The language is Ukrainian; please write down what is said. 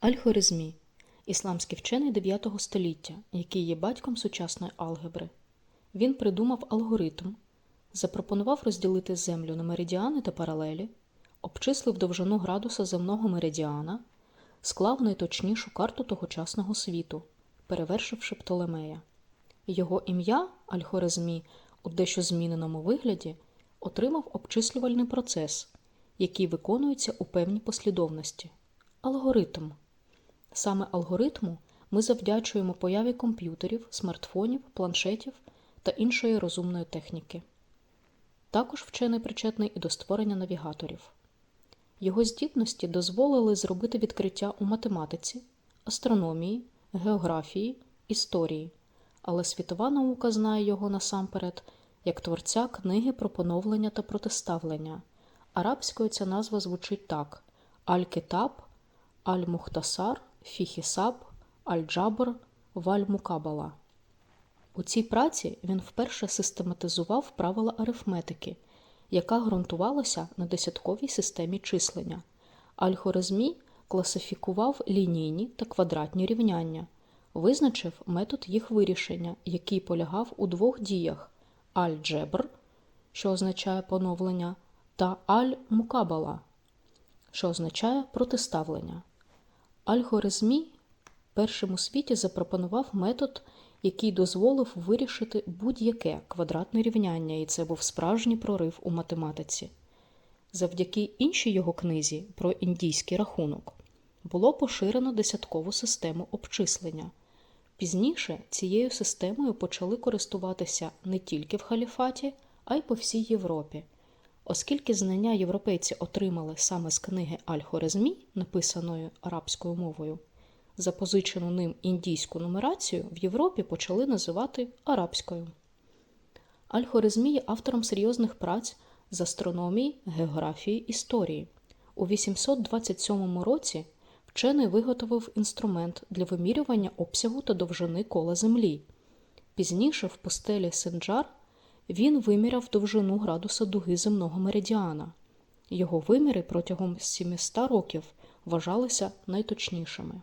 Аль-Хорезмі – ісламський вчений 9 століття, який є батьком сучасної алгебри. Він придумав алгоритм, запропонував розділити Землю на меридіани та паралелі, обчислив довжину градуса земного меридіана, склав найточнішу карту тогочасного світу, перевершивши Птолемея. Його ім'я Аль-Хорезмі у дещо зміненому вигляді отримав обчислювальний процес, який виконується у певній послідовності алгоритм. Саме алгоритму ми завдячуємо появі комп'ютерів, смартфонів, планшетів та іншої розумної техніки. Також вчений причетний і до створення навігаторів. Його здібності дозволили зробити відкриття у математиці, астрономії, географії, історії, але світова наука знає його насамперед як творця книги про поновлення та протиставлення. Арабською ця назва звучить так: Аль-Китаб, Аль-Мухтасар, Фіхісаб, Аль-Джабр, Валь-Мукабала. У цій праці він вперше систематизував правила арифметики, яка ґрунтувалася на десятковій системі числення. Аль-Хорезмі класифікував лінійні та квадратні рівняння, визначив метод їх вирішення, який полягав у двох діях аль-джебр, що означає поновлення, та аль-мукабала, що означає протиставлення. Аль-Хорезмі першим у світі запропонував метод, який дозволив вирішити будь-яке квадратне рівняння, і це був справжній прорив у математиці. Завдяки іншій його книзі про індійський рахунок було поширено десяткову систему обчислення. Пізніше цією системою почали користуватися не тільки в халіфаті, а й по всій Європі. Оскільки знання європейці отримали саме з книги Аль-Хорезмі, написаної арабською мовою, запозичену ним індійську нумерацію в Європі почали називати арабською. Аль-Хорезмі є автором серйозних праць з астрономії, географії, історії. У 827 році вчений виготовив інструмент для вимірювання обсягу та довжини кола Землі. Пізніше в пустелі Синджар він виміряв довжину градуса дуги земного меридіана. Його виміри протягом 700 років вважалися найточнішими.